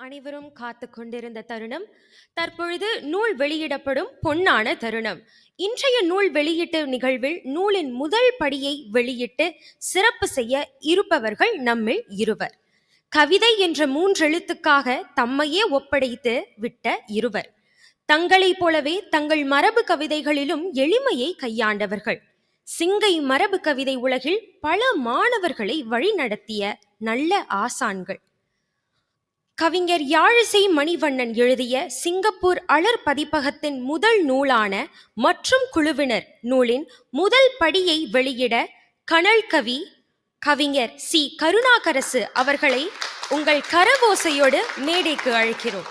அனைவரும் காத்து கொண்டிருந்த தருணம். தற்பொழுது நூல் வெளியிடப்படும் பொன்னான தருணம். இன்றைய நூல் வெளியீட்டு நிகழ்வில் நூலின் முதல் படியை வெளியிட்டு சிறப்பு செய்ய இருப்பவர்கள் நம்மில் இருவர். கவிதை என்ற மூன்றெழுத்துக்காக தம்மையே ஒப்படைத்து விட்ட இருவர். தங்களைப் போலவே தங்கள் மரபு கவிதைகளிலும் எளிமையை கையாண்டவர்கள். சிங்கை மரபு கவிதை உலகில் பல மாணவர்களை வழிநடத்திய நல்ல ஆசான்கள். கவிஞர் யாழிசை மணிவண்ணன் எழுதிய சிங்கப்பூர் அலர் பதிப்பகத்தின் முதல் நூலான மற்றும் குழுவினர் நூலின் முதல் படியை வெளியிட கனல் கவி கவிஞர் சி. கருணாகரசு அவர்களை உங்கள் கரவோசையோடு மேடைக்கு அழைக்கிறோம்.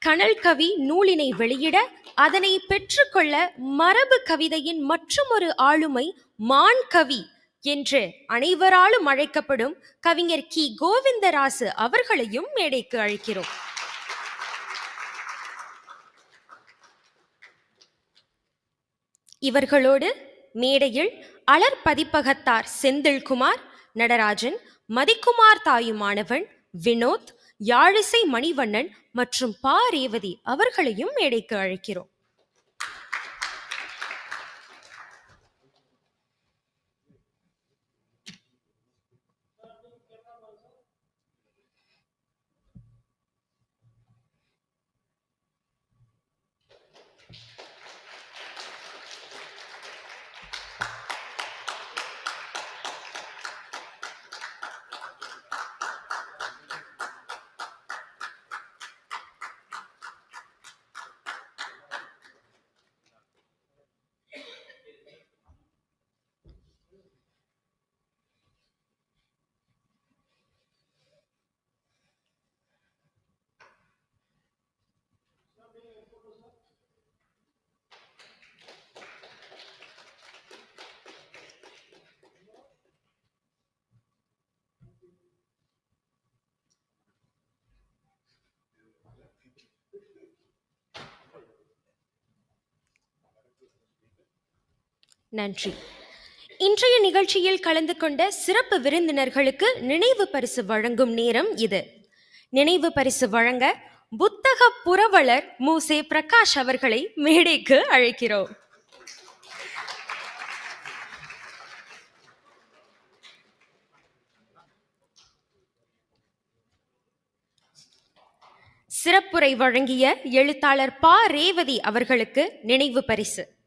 கனல் கவி நூலினை வெளியிட அதனை பெற்றுக்கொள்ள மரபு கவிதையின் மற்றுமொரு ஆளுமை மான் கவி என்று அனைவராலும் அழைக்கப்படும் கவிஞர் கி. கோவிந்தராசு அவர்களையும் மேடைக்கு அழைக்கிறோம். இவர்களோடு மேடையில் அலர் பதிப்பகத்தார் செந்தில்குமார் நடராஜன் மதிக்குமார் தாயுமானவன் வினோத் யாழிசை மணிவண்ணன் மற்றும் பா. ரேவதி அவர்களையும் மேடைக்கு அழைக்கிறோம். நன்றி. இன்றைய நிகழ்ச்சியில் கலந்து கொண்ட சிறப்பு விருந்தினர்களுக்கு நினைவு பரிசு வழங்கும் நேரம் இது. நினைவு பரிசு வழங்க புத்தக புரவலர் மூசே பிரகாஷ் அவர்களை மேடைக்கு அழைக்கிறோம். சிறப்புரை வழங்கிய எழுத்தாளர் பா. ரேவதி அவர்களுக்கு நினைவு பரிசு.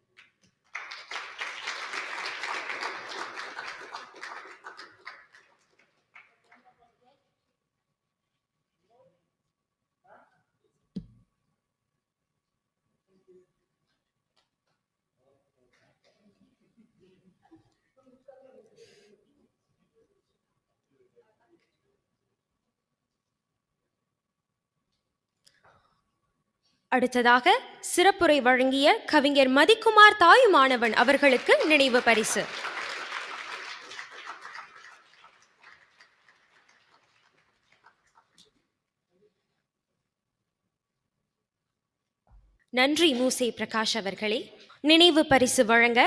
அடுத்ததாக சிறப்புரை வழங்கிய கவிஞர் மதிக்குமார் தாயுமானவன் அவர்களுக்கு நினைவு பரிசு. நன்றி மூசே பிரகாஷ் அவர்களே. நினைவு பரிசு வழங்க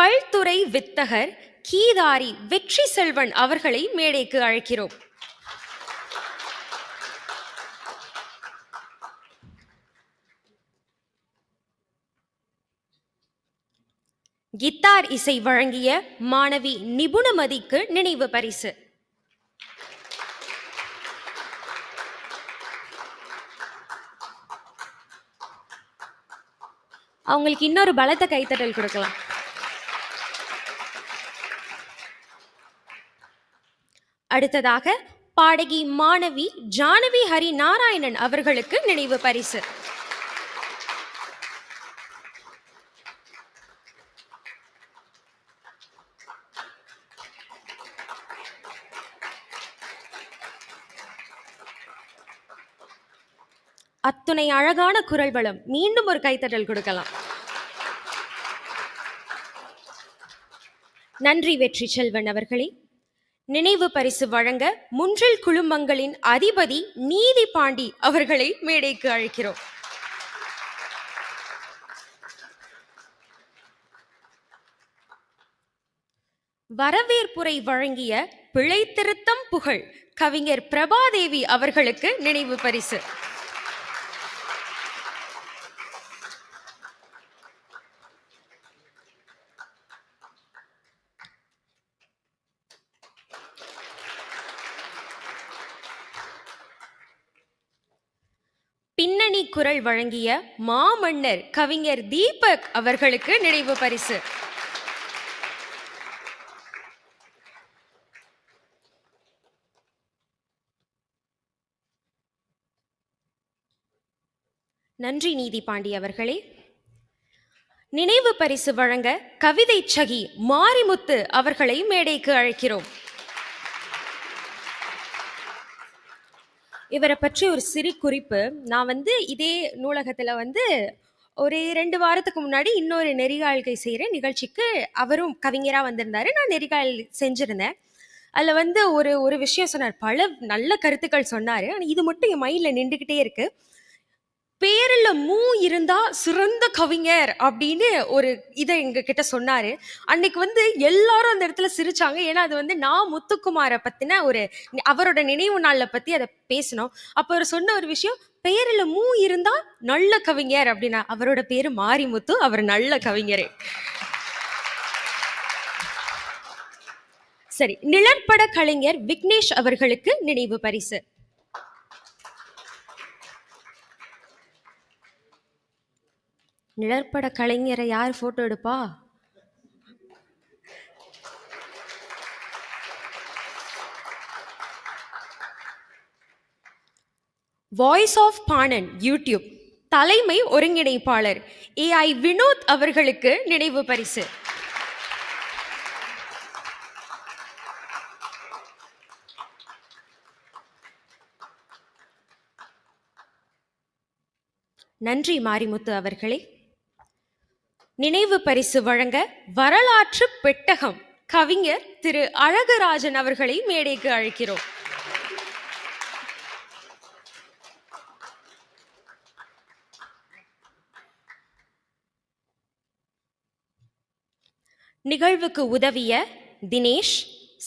பல்துறை வித்தகர் கீதாரி வெற்றி செல்வன் அவர்களை மேடைக்கு அழைக்கிறோம். கித்தார் இசை வழங்கிய மாணவி நிபுணமதிக்கு நினைவு பரிசு. அவங்களுக்கு இன்னொரு பலத்த கைத்தட்டல் கொடுக்கலாம். அடுத்ததாக பாடகி மாணவி ஜானவி ஹரி நாராயணன் அவர்களுக்கு நினைவு பரிசு. அத்துணை அழகான குரல் வளம். மீண்டும் ஒரு கைத்தட்டல் கொடுக்கலாம். நன்றி வெற்றி செல்வன் அவர்களே. நினைவு பரிசு வழங்க முன்றில் குழுமங்களின் அதிபதி நீதி பாண்டி அவர்களை மேடைக்கு அழைக்கிறோம். வரவேற்புரை வழங்கிய பிழைத்திருத்தம் புகழ் கவிஞர் பிரபாதேவி அவர்களுக்கு நினைவு பரிசு. பின்னணி குரல் வழங்கிய மாமன்னர் கவிஞர் தீபக் அவர்களுக்கு நினைவு பரிசு. நன்றி நீதி பாண்டி அவர்களே. நினைவு பரிசு வழங்க கவிதை சகி மாரிமுத்து அவர்களை மேடைக்கு அழைக்கிறோம். இவரை பற்றி ஒரு சிறு குறிப்பு. நான் வந்து இதே நூலகத்தில் வந்து ஒரு ரெண்டு வாரத்துக்கு முன்னாடி இன்னொரு நெறிகாழ்கை செய்கிற நிகழ்ச்சிக்கு அவரும் கவிஞராக வந்திருந்தாரு. நான் நெறிகால் செஞ்சுருந்தேன். அதில் வந்து ஒரு ஒரு விஷயம் சொன்னார். பல நல்ல கருத்துக்கள் சொன்னார். ஆனால் இது மட்டும் என் மைண்டில் நின்றுக்கிட்டே இருக்குது பேரில் மூ இருந்தா சிறந்த கவிஞர் அப்படின்னு ஒரு இதை எங்க கிட்ட சொன்னாரு. அன்னைக்கு வந்து எல்லாரும் அந்த இடத்துல சிரிச்சாங்க. ஏன்னா அது வந்து நான் முத்துக்குமாரை பத்தின ஒரு அவரோட நினைவு நாளை பத்தி அதை பேசினோம். அப்ப அவர் சொன்ன ஒரு விஷயம் பெயரில் மூ இருந்தா நல்ல கவிஞர் அப்படின்னா அவரோட பேரு மாரிமுத்து அவர் நல்ல கவிஞரே. சரி நிழற்பட கலைஞர் விக்னேஷ் அவர்களுக்கு நினைவு பரிசு. நிழற்பட கலைஞரை யார் ஃபோட்டோ எடுப்பா? வாய்ஸ் ஆஃப் பாணன் யூடியூப் தலைமை ஒருங்கிணைப்பாளர் ஏஐ வினோத் அவர்களுக்கு நினைவு பரிசு. நன்றி மாரிமுத்து அவர்களே. நினைவு பரிசு வழங்க வரலாற்று பெட்டகம் கவிஞர் திரு அழகராஜன் அவர்களை மேடைக்கு அழைக்கிறோம். நிகழ்வுக்கு உதவிய தினேஷ்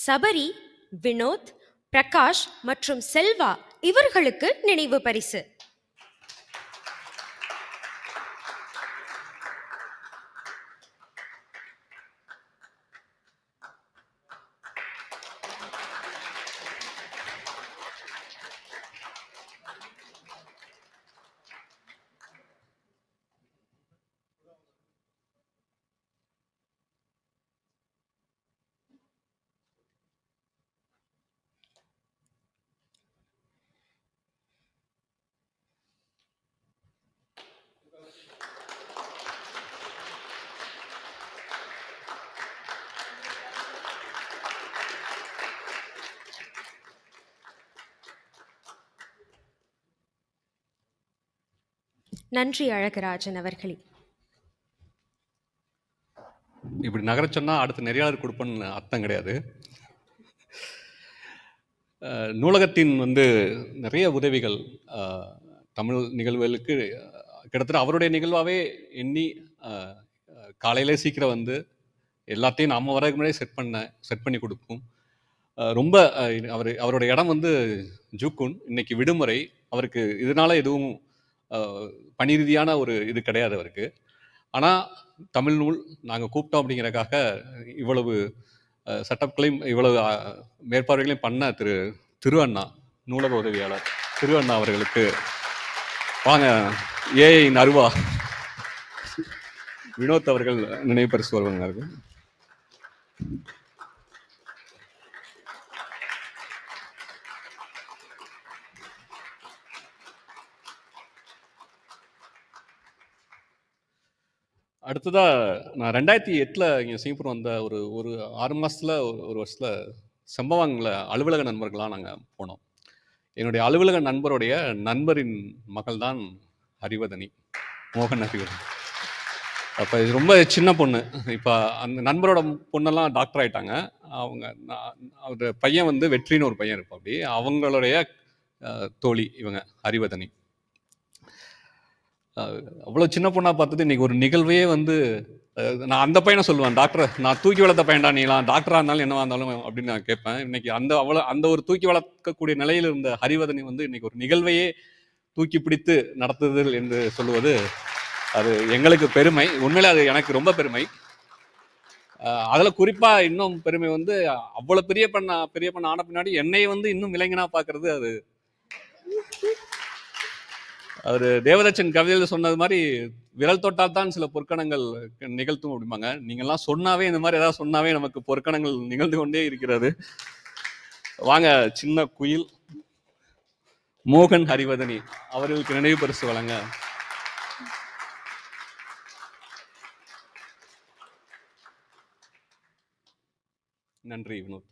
சபரி வினோத் பிரகாஷ் மற்றும் செல்வா இவர்களுக்கு நினைவு பரிசு. நன்றி அழகராஜன் அவர்களே. இப்படி நகர சொன்னால் அடுத்து நெறியாளர் கொடுப்பேன்னு அர்த்தம் கிடையாது. நூலகத்தின் வந்து நிறைய உதவிகள் தமிழ் நிகழ்வுகளுக்கு கிட்டத்தட்ட அவருடைய நிகழ்வாகவே எண்ணி காலையிலே சீக்கிரம் வந்து எல்லாத்தையும் நாம் வரதுக்கு முன்னாடி செட் பண்ண செட் பண்ணி கொடுக்கும். ரொம்ப அவர் அவரோட இடம் வந்து ஜூக்குன். இன்னைக்கு விடுமுறை. அவருக்கு இதனால எதுவும் பணி ரீதியான ஒரு இது கிடையாது அவருக்கு. ஆனால் தமிழ் நூல் நாங்கள் கூப்பிட்டோம் அப்படிங்கிறக்காக இவ்வளவு சட்டப்களையும் இவ்வளவு மேற்பார்வைகளையும் பண்ண திரு திரு அண்ணா நூலக உதவியாளர் திரு அண்ணா அவர்களுக்கு வாங்க ஏஐ நருவா வினோத் அவர்கள் நினைவு பரிசு வருவாங்க அடுத்ததாக நான் ரெண்டாயிரத்தி எட்டில் இங்கே சிங்கப்பூர் வந்த ஒரு ஒரு ஆறு மாதத்தில் ஒரு வருஷத்தில் செம்பவாங்கில் அலுவலக நண்பர்களாக நாங்கள் போனோம். என்னுடைய அலுவலக நண்பருடைய நண்பரின் மகள் தான் ஹரிவதனி மோகன் ஹரிவதனி. அப்போ இது ரொம்ப சின்ன பொண்ணு. இப்போ அந்த நண்பரோட பொண்ணெல்லாம் டாக்டர் ஆகிட்டாங்க அவங்க நான் அவர் பையன் வந்து வெற்றின்னு ஒரு பையன் இருப்பா அப்படி அவங்களுடைய தோழி இவங்க ஹரிவதனி. அவ்வளோ சின்ன பொண்ணாக பார்த்தது இன்னைக்கு ஒரு நிகழ்வே வந்து நான் அந்த பையனை சொல்லுவேன் டாக்டர் நான் தூக்கி வளர்த்த பையன்டா நீலாம் டாக்டராக இருந்தாலும் என்னவா இருந்தாலும் அப்படின்னு நான் கேட்பேன். இன்னைக்கு அந்த அவ்வளோ அந்த ஒரு தூக்கி வளர்க்கக்கூடிய நிலையில் இருந்த ஹரிவதனி வந்து இன்னைக்கு ஒரு நிகழ்வையே தூக்கி பிடித்து நடத்துதல் என்று சொல்லுவது அது எங்களுக்கு பெருமை. உண்மையில் அது எனக்கு ரொம்ப பெருமை. அதில் குறிப்பாக இன்னும் பெருமை வந்து அவ்வளோ பெரிய பண்ண பெரிய பண்ண ஆன பின்னாடி என்னை வந்து இன்னும் இளைஞனா பார்க்குறது அது. அவர் தேவதச்சன் கவிதையில் சொன்னது மாதிரி விரல் தொட்டால் தான் சில பொற்கணங்கள் நிகழ்த்தும் அப்படிம்பாங்க. நீங்கள்லாம் சொன்னாவே இந்த மாதிரி ஏதாவது சொன்னாவே நமக்கு பொற்கணங்கள் நிகழ்ந்து கொண்டே இருக்கிறது. வாங்க சின்ன குயில். மோகன் ஹரிவதனி அவர்களுக்கு நினைவு பரிசு வழங்க. நன்றி வினோத்.